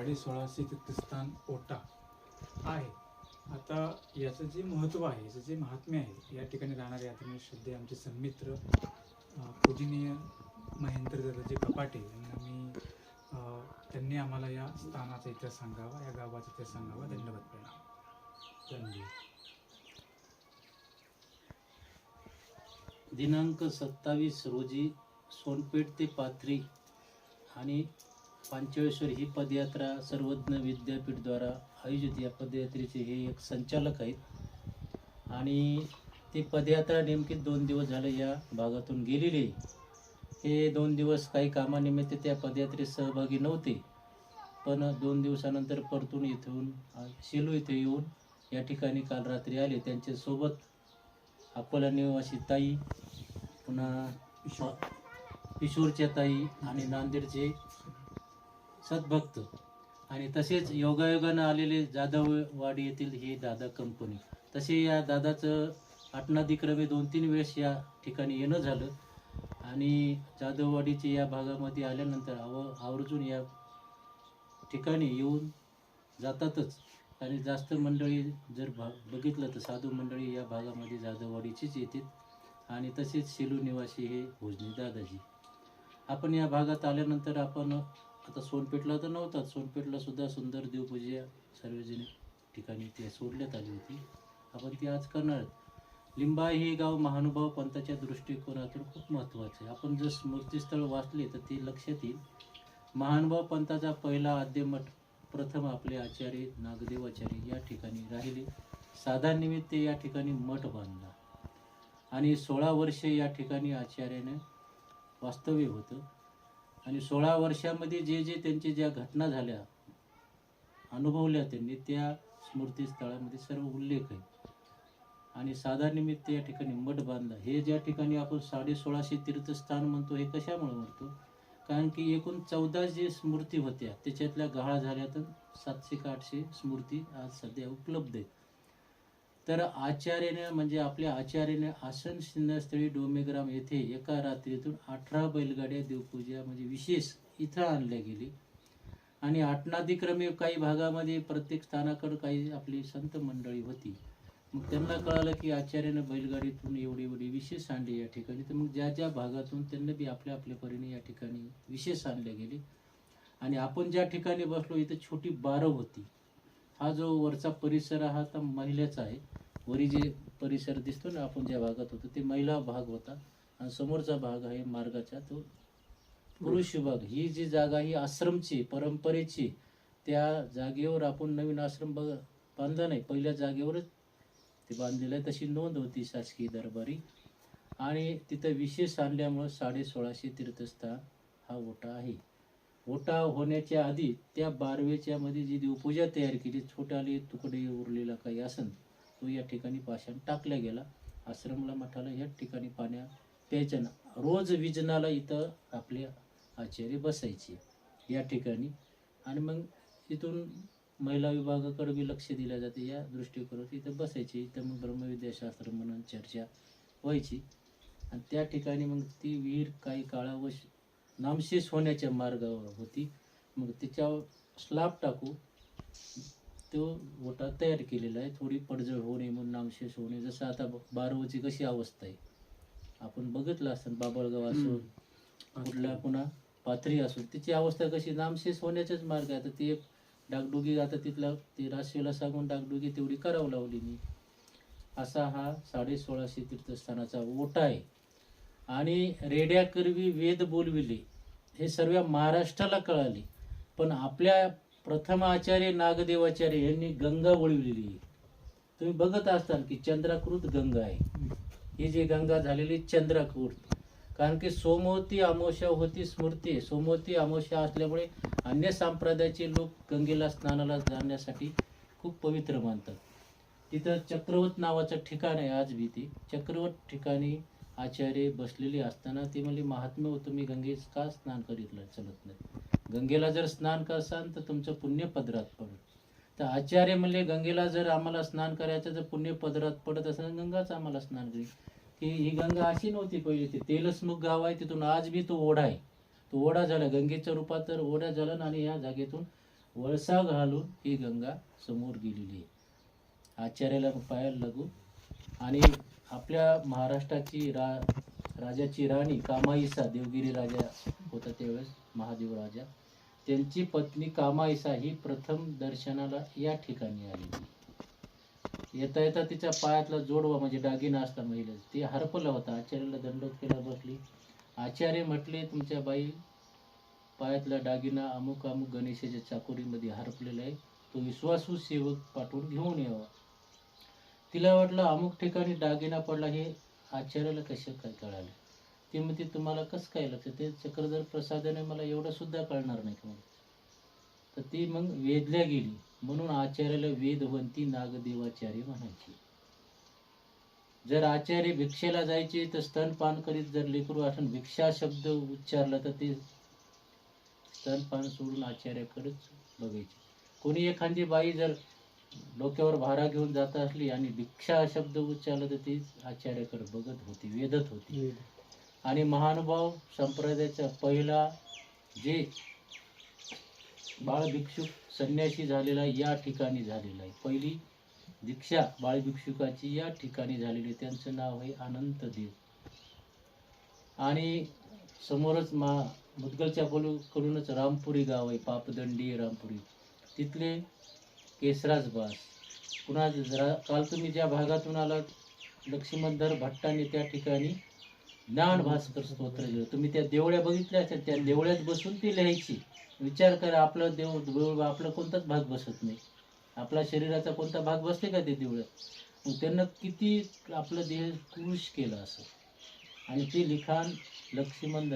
साडे सोळाशे तीर्थस्थान ओटा आहे. आता याचं जे महत्त्व आहे याचं जे महात्म्य आहे या ठिकाणी राहणारे आदरणीय श्रद्धे आमचे संमित्र पूजनीय महेंद्र दादाजी कपाटे यांना मी त्यांनी आम्हाला या स्थानाचा इतिहास सांगावा या गावाचा इतिहास सांगावा. धन्यवाद प्रणाम. धन्यवाद. दिनांक सत्तावीस रोजी सोनपेठ ते पाथरी आणि पांचवेश्वर ही पदयात्रा सर्वज्ञ विद्यापीठद्वारा आयोजित या पदयात्रेचे हे एक संचालक आहेत. आणि ती पदयात्रा नेमकी दोन दिवस झाले या भागातून गेलेली. आहे हे दोन दिवस काही कामानिमित्त त्या पदयात्रेत सहभागी नव्हते. पण दोन दिवसानंतर परतून इथून शेलू इथे येऊन या ठिकाणी काल रात्री आले. त्यांच्यासोबत अकोला निवासी ताई पुन्हा किशोरच्या ताई आणि नांदेडचे सद्भक्त. आणि तसेच योगायोगानं आलेले जाधववाडी येथील ही दादा कंपनी. तसे या दादाचं आटनादिक्रमे दोन तीन वेळेस या ठिकाणी येणं झालं. आणि जाधववाडीचे या भागामध्ये आल्यानंतर आव आवर्जून या ठिकाणी येऊन जातातच. आणि जास्त मंडळी जर भा बघितलं तर साधू मंडळी या भागामध्ये जाधववाडीचीच येतात आणि तसेच सेलू निवासी हे भोजनी दादाजी. आपण या भागात आल्यानंतर आपण आता सोनपेठला तर नव्हताच. सोनपेठला सुद्धा सुंदर देवपूजा सार्वजनिक ठिकाणी ते सोडण्यात आली होती. आपण ती आज करणार आहोत. लिंबाई हे गाव महानुभाव पंथाच्या दृष्टिकोनातून खूप महत्त्वाचे आहे. आपण जर स्मृतीस्थळ वाचले तर ते लक्षात येईल. महानुभाव पंथाचा पहिला आद्यमठ प्रथम आपले आचार्य नागदेवाचार्य या ठिकाणी राहिले. साधानिमित्त या ठिकाणी मठ बांधला. आणि सोळा वर्षे या ठिकाणी आचार्याने वास्तव्य होतं. आणि सोळा वर्षामध्ये जे जे त्यांची ज्या घटना झाल्या अनुभवल्या त्यांनी त्या स्मृतीस्थळामध्ये सर्व उल्लेख आहे आणि साधानिमित्त या ठिकाणी मठ बांधला हे ज्या ठिकाणी आपण साडे सोळाशे तीर्थस्थान म्हणतो हे कशामुळे म्हणतो? कारण की एकूण चौदा जे स्मृती होत्या त्याच्यातल्या गहाळ झाल्या तर सातशे का आठशे स्मृती आज सध्या उपलब्ध आहेत. तर आचार्याने म्हणजे आपल्या आचार्याने आसन शिंदस्थळी डोमेग्राम येथे एका रात्रीतून अठरा बैलगाड्या देवपूजा म्हणजे विशेष इथं आणल्या गेली. आणि आटनादिक्रमे काही भागामध्ये प्रत्येक स्थानाकडे काही आपली संत मंडळी होती. मग त्यांना कळालं की आचार्यानं बैलगाडीतून एवढी एवढी विशेष आणली या ठिकाणी. तर मग ज्या ज्या भागातून त्यांना बी आपल्या आपल्या परीने या ठिकाणी विशेष आणले गेले. आणि आपण ज्या ठिकाणी बसलो इथं छोटी बारव होती. हा जो वरचा परिसर हा आता महिलेचा आहे वरी जे परिसर दिसतो ना आपण ज्या भागात होतो ते महिला भाग होता. आणि समोरचा भाग आहे मार्गाचा तो पुरुष विभाग. ही जी जागा ही आश्रमची परंपरेची त्या जागेवर आपण नवीन आश्रम बघ बांधला नाही. पहिल्या जागेवरच ते बांधलेलं आहे. तशी नोंद होती शासकीय दरबारी. आणि तिथं विशेष आणल्यामुळं साडे सोळाशे तीर्थस्थान हा ओटा आहे. ओटा होण्याच्या आधी त्या बारवेच्या मध्ये जी देवपूजा तयार केली छोटाले तुकडे उरलेला काही असन तो या ठिकाणी पाषाण टाकला गेला. आश्रमला मठाला या ठिकाणी पाण्या प्यायच्या ना रोज विजनाला इथं आपले आचार्य बसायचे या ठिकाणी. आणि मग इथून महिला विभागाकडे बी लक्ष दिलं जाते या दृष्टीकोनात इथं बसायचे. इथं मग ब्रह्मविद्याशास्त्र म्हणून चर्चा व्हायची. आणि त्या ठिकाणी मग ती विहीर काही काळावश नामशेष होण्याच्या मार्गावर होती. मग त्याच्यावर स्लाब टाकू. तो ओटा तयार केलेला आहे. थोडी पडझड नये म्हणून नामशेष नये. जसं आता बारवची कशी अवस्था आहे. आपण बघितलं असतं बाबळगाव असो कुठला पुन्हा पाथरी असो तिची अवस्था कशी? नामशेष होण्याचाच मार्ग आहे. आता ती एक डागडुगी आता तिथला ते राशीला सांगून डागडुगी तेवढी करावं लावली मी असा हा साडे सोळाशे तीर्थस्थानाचा ओटा आहे. आणि रेड्याकरवी वेद बोलविले हे सर्व महाराष्ट्राला कळाले. पण आपल्या प्रथम आचार्य नागदेवाचार्य यांनी गंगा वळविलेली आहे. तुम्ही बघत असताल की चंद्राकृत गंगा आहे. ही जी गंगा झालेली चंद्राकृत. कारण की सोमवती अमावस्या होती स्मृती. सोमवती अमावस्या असल्यामुळे अन्य संप्रदायाचे लोक गंगेला स्नानाला जाण्यासाठी खूप पवित्र मानतात. तिथं चक्रवत नावाचं ठिकाण आहे आज भीती. ते चक्रवत ठिकाणी आचार्य बसलेले असताना ते म्हणजे महात्म्य होतं मी गंगेस का स्नान करीत चलत नाही? गंगेला जर स्नान करसान तर तुमचं पुण्य पदरात पडेल तर आचार्य म्हणले गंगेला जर आम्हाला स्नान करायचं तर पुण्य पदरात पडत असेल गंगाच आम्हाला स्नान करेल की ही गंगा अशी नव्हती पहिली ते तेलसमुख गाव आहे तिथून आज बी तो ओढा आहे. तो ओढा झाला गंगेच्या रूपात तर ओढा झाला आणि या जागेतून वळसा घालून ही गंगा समोर गेलेली आहे. आचार्याला पायाला लागू आणि आपल्या महाराष्ट्राची रा राजाची राणी कामाईसा देवगिरी राजा होता त्यावेळेस महादेव राजा. त्यांची पत्नी कामाईसा ही प्रथम दर्शनाला या ठिकाणी आलेली. येता येता तिच्या पायातला जोडवा म्हणजे दागिना असता महिला ती हरपला होता. आचार्याला दंडोत केला बसली. आचार्य म्हटले तुमच्या बाई पायातला दागिना अमुक अमुक गणेशाच्या चाकोरीमध्ये हरपलेला आहे. तो विश्वासू सेवक पाठवून घेऊन यावा. तिला वाटलं अमुक ठिकाणी दागिना पडला हे आचार्याला कसे काय कळाले? मग म्हणते तुम्हाला कसं काय लक्षात? ते चक्रधर प्रसादाने मला एवढं सुद्धा कळणार नाही. का तर ती मग वेदल्या गेली. म्हणून आचार्याला वेदवंती नागदेवाचार्य म्हणायची. जर आचार्य भिक्षेला जायचे तर स्तनपान करीत जर लेकरू असं भिक्षा शब्द उच्चारला तर ते स्तनपान सोडून आचार्याकडेच बघायचे. कोणी एखादी बाई जर डोक्यावर भारा घेऊन जात असली आणि भिक्षा शब्द उच्चारला तर ती आचार्याकडे बघत होती वेदत होती. आणि महानुभाव संप्रदायाचा पहिला जे बाळ भिक्षुक संन्यासी झालेला या ठिकाणी झालेला आहे. पहिली दीक्षा बाळ भिक्षुकाची या ठिकाणी झालेली आहे. त्यांचं नाव आहे अनंत देव आणि समोरच मा मुदगलच्या कडूनच रामपुरी गाव आहे पापदंडी रामपुरी. तिथले केसराज बास. पुन्हा जरा काल तुम्ही ज्या भागातून आलात लक्ष्मणधर भट्टाने त्या ठिकाणी ज्ञान भास्कर स्तोत्र लिहिलं. तुम्ही त्या देवळ्या बघितल्या असेल त्या देवळ्यात बसून ती लिहायची. विचार करा आपलं देव देऊळ आपला कोणताच भाग बसत नाही. आपला शरीराचा कोणता भाग बसते का ते देवळ्यात? मग त्यांना किती आपलं देह पुरुष केलं असं. आणि ते लिखाण लक्ष्मण